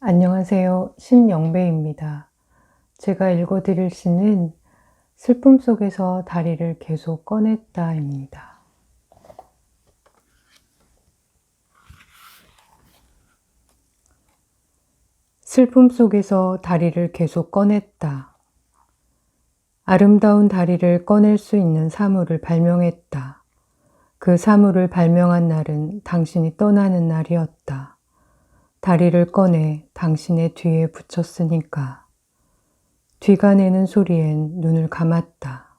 안녕하세요. 신영배입니다. 제가 읽어드릴 시는 슬픔 속에서 다리를 계속 꺼냈다입니다. 슬픔 속에서 다리를 계속 꺼냈다. 아름다운 다리를 꺼낼 수 있는 사물을 발명했다. 그 사물을 발명한 날은 당신이 떠나는 날이었다. 다리를 꺼내 당신의 뒤에 붙였으니까. 뒤가 내는 소리엔 눈을 감았다.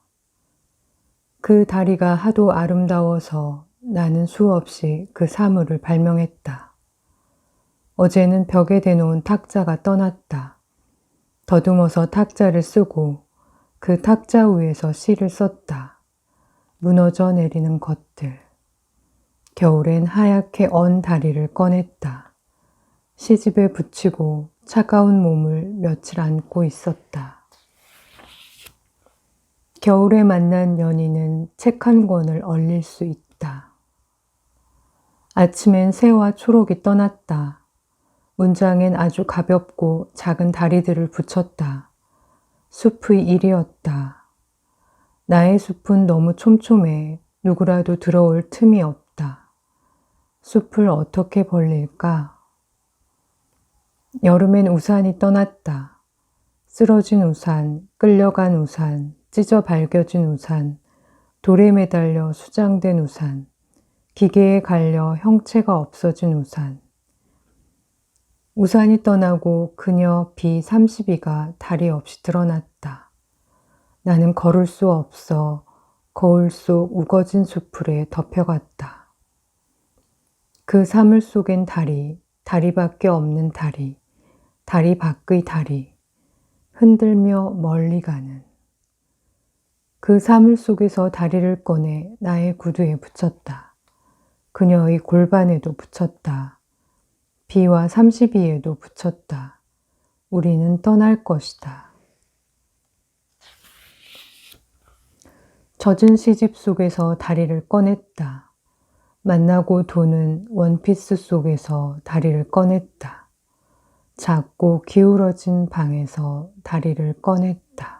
그 다리가 하도 아름다워서 나는 수없이 그 사물을 발명했다. 어제는 벽에 대놓은 탁자가 떠났다. 더듬어서 탁자를 쓰고 그 탁자 위에서 시를 썼다. 무너져 내리는 것들. 겨울엔 하얗게 언 다리를 꺼냈다. 시집에 붙이고 차가운 몸을 며칠 안고 있었다. 겨울에 만난 연인은 책 한 권을 얼릴 수 있다. 아침엔 새와 초록이 떠났다. 문장엔 아주 가볍고 작은 다리들을 붙였다. 숲의 일이었다. 나의 숲은 너무 촘촘해 누구라도 들어올 틈이 없다. 숲을 어떻게 벌릴까? 여름엔 우산이 떠났다. 쓰러진 우산, 끌려간 우산, 찢어 발겨진 우산, 돌에 매달려 수장된 우산, 기계에 갈려 형체가 없어진 우산. 우산이 떠나고 그녀 B32가 다리 없이 드러났다. 나는 걸을 수 없어 거울 속 우거진 수풀에 덮여갔다. 그 사물 속엔 다리, 다리밖에 없는 다리, 다리 밖의 다리, 흔들며 멀리 가는. 그 사물 속에서 다리를 꺼내 나의 구두에 붙였다. 그녀의 골반에도 붙였다. 비와 32에도 붙였다. 우리는 떠날 것이다. 젖은 시집 속에서 다리를 꺼냈다. 만나고 도는 원피스 속에서 다리를 꺼냈다. 작고 기울어진 방에서 다리를 꺼냈다.